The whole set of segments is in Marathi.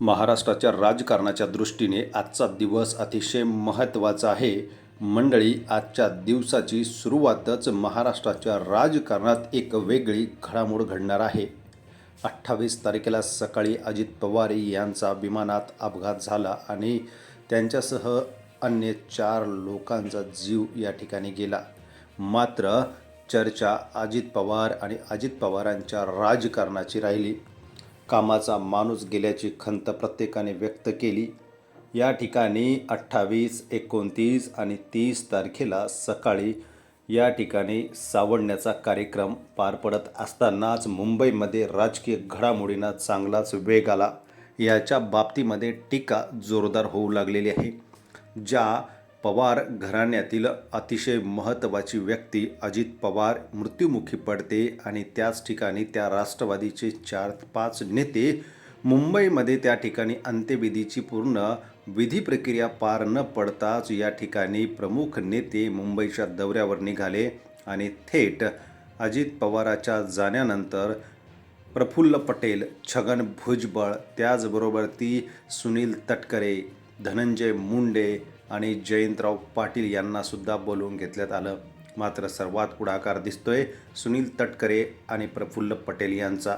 महाराष्ट्राच्या राजकारणाच्या दृष्टीने आजचा दिवस अतिशय महत्त्वाचा आहे. मंडळी आजच्या दिवसाची सुरुवातच महाराष्ट्राच्या राजकारणात एक वेगळी घडामोड घडणार आहे. अठ्ठावीस तारखेला सकाळी अजित पवार यांचा विमानात अपघात झाला आणि त्यांच्यासह अन्य चार लोकांचा जीव या ठिकाणी गेला. मात्र चर्चा अजित पवार आणि अजित पवारांच्या राजकारणाची राहिली. कामाचा माणूस गेल्याची खंत प्रत्येकाने व्यक्त केली. या ठिकाणी अठ्ठावीस एकोणतीस आणि तीस तारखेला सकाळी या ठिकाणी सावडण्याचा कार्यक्रम पार पडत असतानाच मुंबईमध्ये राजकीय घडामोडींना चांगलाच वेग आला. याच्या बाबतीमध्ये टीका जोरदार होऊ लागलेली आहे. ज्या पवार घराण्यातील अतिशय महत्त्वाची व्यक्ती अजित पवार मृत्युमुखी पडते आणि त्याच ठिकाणी त्या राष्ट्रवादीचे चार पाच नेते मुंबईमध्ये त्या ठिकाणी अंत्यविधीची पूर्ण विधी प्रक्रिया पार न पडताच या ठिकाणी प्रमुख नेते मुंबईच्या दौऱ्यावर निघाले आणि थेट अजित पवाराच्या जाण्यानंतर प्रफुल्ल पटेल छगन भुजबळ त्याचबरोबर ती सुनील तटकरे धनंजय मुंडे आणि जयंतराव पाटील यांना सुद्धा बोलवून घेतल्यात आलं. मात्र सर्वात पुढाकार दिसतोय सुनील तटकरे आणि प्रफुल्ल पटेल यांचा.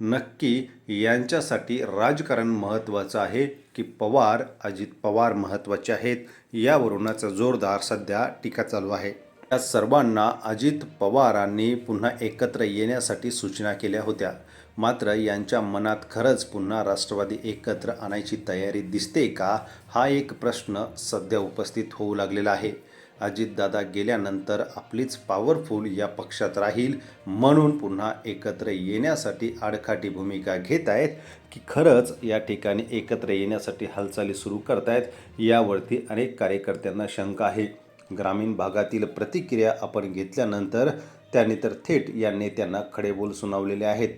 नक्की यांच्यासाठी राजकारण महत्त्वाचं आहे की पवार अजित पवार महत्त्वाचे आहेत यावरूनच जोरदार सध्या टीका चालू आहे. या सर्वांना अजित पवारांनी पुन्हा एकत्र येण्यासाठी सूचना केल्या होत्या. मात्र यांच्या मनात खरंच पुन्हा राष्ट्रवादी एकत्र आणायची तयारी दिसते का हा एक प्रश्न सध्या उपस्थित होऊ लागलेला आहे. अजितदादा गेल्यानंतर आपलीच पॉवरफुल या पक्षात राहील म्हणून पुन्हा एकत्र येण्यासाठी आडखाटी भूमिका घेत आहेत की खरंच या ठिकाणी एकत्र येण्यासाठी हालचाली सुरू करतायत यावरती अनेक कार्यकर्त्यांना शंका आहे. ग्रामीण भागातील प्रतिक्रिया आपण घेतल्यानंतर त्यांनी तर थेट या नेत्यांना खडेबोल सुनावलेले आहेत.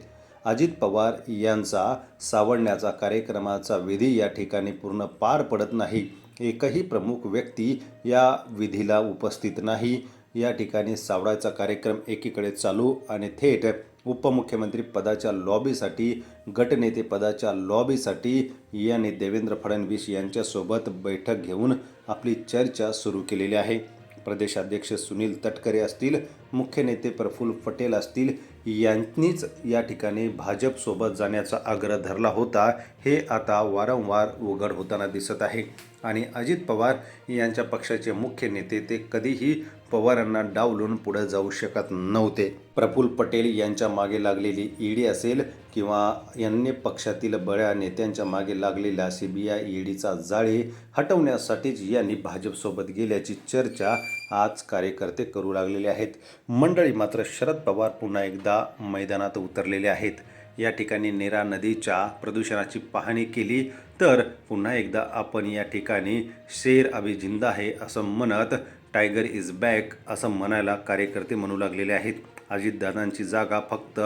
अजित पवार यांचा सावडण्याचा कार्यक्रमाचा विधी या ठिकाणी पूर्ण पार पडत नाही. एकही प्रमुख व्यक्ती या विधीला उपस्थित नाही. या ठिकाणी सावडायचा कार्यक्रम एकीकडे चालू आणि थेट उपमुख्यमंत्री पदाच्या लॉबीसाठी गटनेते पदाच्या लॉबीसाठी यांनी देवेंद्र फडणवीस यांच्यासोबत बैठक घेऊन आपली चर्चा सुरू केलेली आहे. प्रदेशाध्यक्ष सुनील तटकरे असतील मुख्य नेते प्रफुल्ल पटेल असतील यांनीच या ठिकाणी भाजपसोबत जाण्याचा आग्रह धरला होता हे आता वारंवार उघड होताना दिसत आहे. आणि अजित पवार यांच्या पक्षाचे मुख्य नेते ते कधीही पवारांना डावलून पुढे जाऊ शकत नव्हते. प्रफुल्ल पटेल यांच्या मागे लागलेली ईडी असेल किंवा अन्य पक्षातील बड्या नेत्यांच्या मागे लागलेल्या सी बी आय ईडीचा जाळे हटवण्यासाठीच यांनी भाजपसोबत गेल्याची चर्चा आज कार्यकर्ते करू लागलेले आहेत. मंडळी मात्र शरद पवार पुन्हा एकदा मैदानात उतरलेले आहेत. या ठिकाणी नेरा नदीच्या प्रदूषणाची पाहणी केली तर पुन्हा एकदा आपण या ठिकाणी शेर अभि जिंदा आहे असं म्हणत टायगर इज बॅक असं म्हणायला कार्यकर्ते म्हणू लागलेले आहेत. अजितदादांची जागा फक्त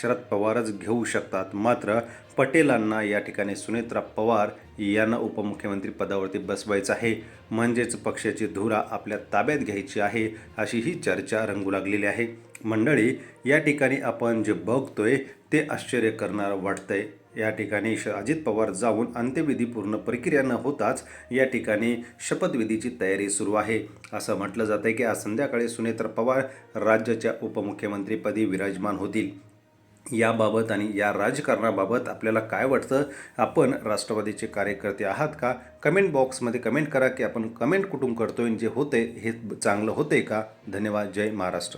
शरद पवारच घेऊ शकतात. मात्र पटेलांना या ठिकाणी सुनेत्रा पवार यांना उपमुख्यमंत्री पदावरती बसवायचं आहे. म्हणजेच पक्षाची धुरा आपल्या ताब्यात घ्यायची आहे अशी ही चर्चा रंगू लागलेली आहे. मंडळी या ठिकाणी आपण जे बघतोय ते आश्चर्य करणारं वाटतंय. या ठिकाणी श अजित पवार जाऊन अंत्यविधी पूर्ण प्रक्रिया न होताच या ठिकाणी शपथविधीची तयारी सुरू आहे. असं म्हटलं जातं आहे की आज संध्याकाळी सुनेत्र पवार राज्याच्या उपमुख्यमंत्रीपदी विराजमान होतील. याबाबत आणि या राजकारणाबाबत आपल्याला काय वाटतं? आपण राष्ट्रवादीचे कार्यकर्ते आहात का? कमेंट बॉक्समध्ये कमेंट करा की आपण कमेंट कुठून करतोय जे होते हे चांगलं होते का? धन्यवाद. जय महाराष्ट्र.